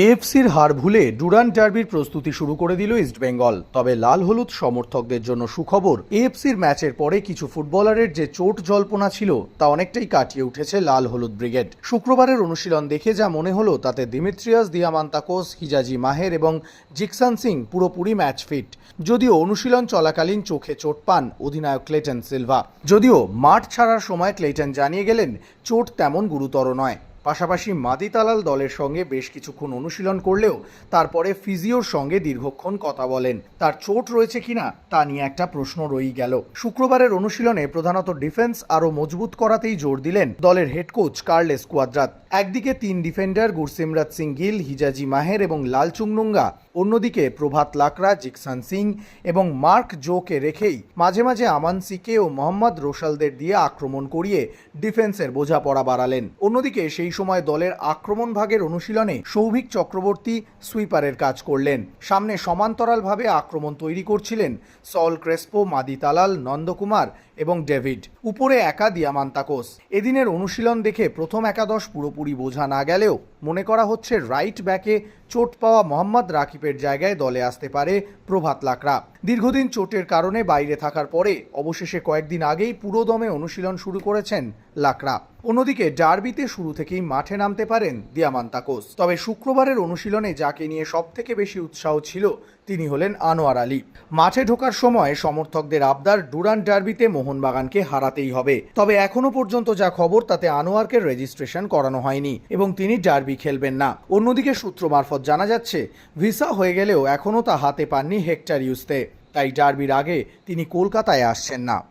এএফসির হার ভুলে ডুরান্ট ডার্বির প্রস্তুতি শুরু করে দিল ইস্টবেঙ্গল তবে লাল হলুদ সমর্থকদের জন্য সুখবর, এএফসির ম্যাচের পরে কিছু ফুটবলারের যে চোট জল্পনা ছিল, তা অনেকটাই কাটিয়ে উঠেছে লাল হলুদ ব্রিগেড। শুক্রবারের অনুশীলন দেখে যা মনে হলো, তাতে দিমিত্রিয়াস দিয়ামান্তাকোস, হিজাজি মাহের এবং জিকসান সিং পুরোপুরি ম্যাচ ফিট। যদিও অনুশীলন চলাকালীন চোখে চোট পান অধিনায়ক ক্লেটন সিলভা। যদিও মাঠ ছাড়ার সময় ক্লেটন জানিয়ে গেলেন, চোট তেমন গুরুতর নয়। পাশাপাশি মাদিতালাল দলের সঙ্গে বেশ কিছুক্ষণ অনুশীলন করলেও তারপরে ফিজিওর সঙ্গে দীর্ঘক্ষণ কথা বলেন। তার চোট রয়েছে কিনা তা নিয়ে একটা প্রশ্ন রয়েই গেল। শুক্রবারের অনুশীলনে প্রধানত ডিফেন্স আরও মজবুত করাতেই জোর দিলেন দলের হেড কোচ কার্লেস কুয়াদ্রাত। একদিকে তিন defender Gursimrat Singh Gill, Hijazi Maher এবং লাল লালচুংনুঙ্গা অন্যদিকে প্রভাত লাকরা জিকসান সিং এবং মার্ক জোকে রেখেই মাঝে মাঝে আমান সিকে ও মোহাম্মদ রোশালদের দিয়ে আক্রমণ করিয়ে ডিফেন্সের বোঝাপড়া বাড়ালেন। অন্যদিকে সেই সময় দলের আক্রমণ ভাগের অনুশীলনে সৌভিক চক্রবর্তী সুইপারের কাজ করলেন। সামনে সমান্তরালভাবে আক্রমণ তৈরি করছিলেন Saul Crespo, Madih Talal, Nandakumar এবং ডেভিড। উপরে একা দিয়ামান্তাকোস এদিনের অনুশীলন দেখে প্রথম একাদশ পুরোপুরি বোঝা না গেলেও মনে করা হচ্ছে রাইট ব্যাকে চোট পাওয়া মোহাম্মদ রাকিবের জায়গায় দলে আসতে পারে প্রভাত লাকড়া। দীর্ঘদিন চোটের কারণে বাইরে থাকার পরে অবশেষে কয়েকদিন আগেই পুরোদমে অনুশীলন শুরু করেছেন লাকড়া। অন্যদিকে ডার্বিতে শুরু থেকেই মাঠে নামতে পারেন দিয়ামান্তাকোস। তবে শুক্রবারের অনুশীলনে যাকে নিয়ে সব থেকে বেশি উৎসাহ ছিল, তিনি হলেন আনোয়ার আলী। মাঠে ঢোকার সময় সমর্থকদের আবদার ডুরান ডার্বিতে মোহনবাগানকে হারাতেই হবে। তবে এখনও পর্যন্ত যা খবর, তাতে আনোয়ারকে রেজিস্ট্রেশন করানো হয়নি এবং তিনি ডার্বি খেলবেন না। অন্যদিকে সূত্র মারফত জানা যাচ্ছে, ভিসা হয়ে গেলেও এখনও তা হাতে পাননি হেক্টর ইউসতে। তাই ডার্বির আগে তিনি কলকাতায় আসছেন না।